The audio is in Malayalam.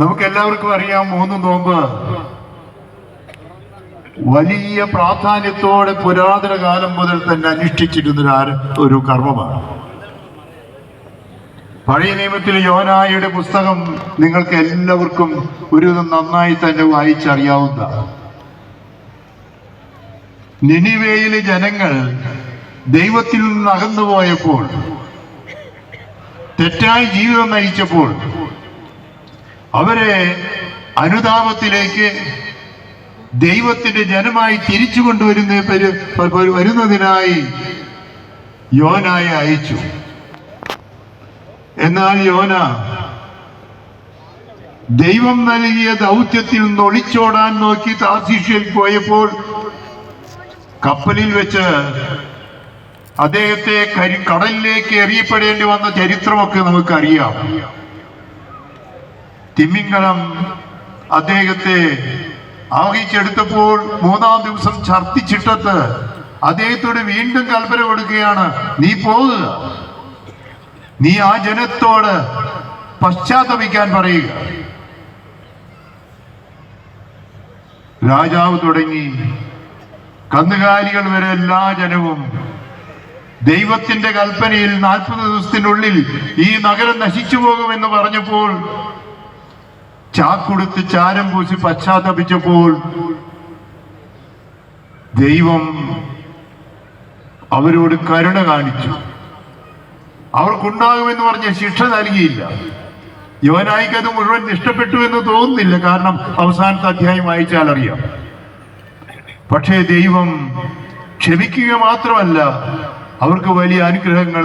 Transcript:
നമുക്ക് എല്ലാവർക്കും അറിയാം മൂന്ന് നോമ്പ്. വലിയ പ്രാധാന്യത്തോടെ പുരാതന കാലം മുതൽ തന്നെ അനുഷ്ഠിച്ചിരുന്ന ഒരു കർമ്മമാണ്. പഴയ നിയമത്തിൽ യോനായുടെ പുസ്തകം നിങ്ങൾക്ക് എല്ലാവർക്കും ഒരു നന്നായി തന്നെ വായിച്ചറിയാവുന്ന നിനിവേയിലെ ജനങ്ങൾ ദൈവത്തിൽ നിന്ന് അകന്നുപോയപ്പോൾ തെറ്റായി ജീവിതം നയിച്ചപ്പോൾ അവരെ അനുതാപത്തിലേക്ക് ദൈവത്തിന്റെ ജനമായി തിരിച്ചു കൊണ്ടുവരുന്ന വരുന്നതിനായി യോനായെ അയച്ചു. എന്നാൽ യോന ദൈവം നൽകിയ ദൗത്യത്തിൽ നിന്ന് ഒളിച്ചോടാൻ നോക്കി താർശിഷ്യയിൽ പോയപ്പോൾ കപ്പലിൽ വെച്ച് അദ്ദേഹത്തെ കരി കടലിലേക്ക് എറിയപ്പെടേണ്ടി വന്ന ചരിത്രമൊക്കെ നമുക്കറിയാം. തിമിംഗലം അദ്ദേഹത്തെ ആവഹിച്ചെടുത്തപ്പോൾ മൂന്നാം ദിവസം ഛർദിച്ചിട്ടത്ത് അദ്ദേഹത്തോട് വീണ്ടും കൽപ്പന കൊടുക്കുകയാണ് നീ പോകുക നീ ആ ജനത്തോട് പശ്ചാത്തപിക്കാൻ പറയുക. രാജാവ് തുടങ്ങി. കന്നുകാലികൾ വരെ എല്ലാ ജനവും ദൈവത്തിന്റെ കൽപ്പനയിൽ നാൽപ്പത് ദിവസത്തിനുള്ളിൽ ഈ നഗരം നശിച്ചു പോകുമെന്ന് പറഞ്ഞപ്പോൾ ചാക്കുടുത്ത് ചാരം പൂശി പശ്ചാത്തപിച്ചപ്പോൾ ദൈവം അവരോട് കരുണ കാണിച്ചു. അവർക്കുണ്ടാകുമെന്ന് പറഞ്ഞ ശിക്ഷ നൽകിയില്ല. യുവനായിക്ക് അത് മുഴുവൻ ഇഷ്ടപ്പെട്ടു എന്ന് തോന്നുന്നില്ല. കാരണം അവസാനത്തെ അധ്യായം വായിച്ചാൽ അറിയാം. പക്ഷേ ദൈവം ക്ഷമിക്കുക മാത്രമല്ല അവർക്ക് വലിയ അനുഗ്രഹങ്ങൾ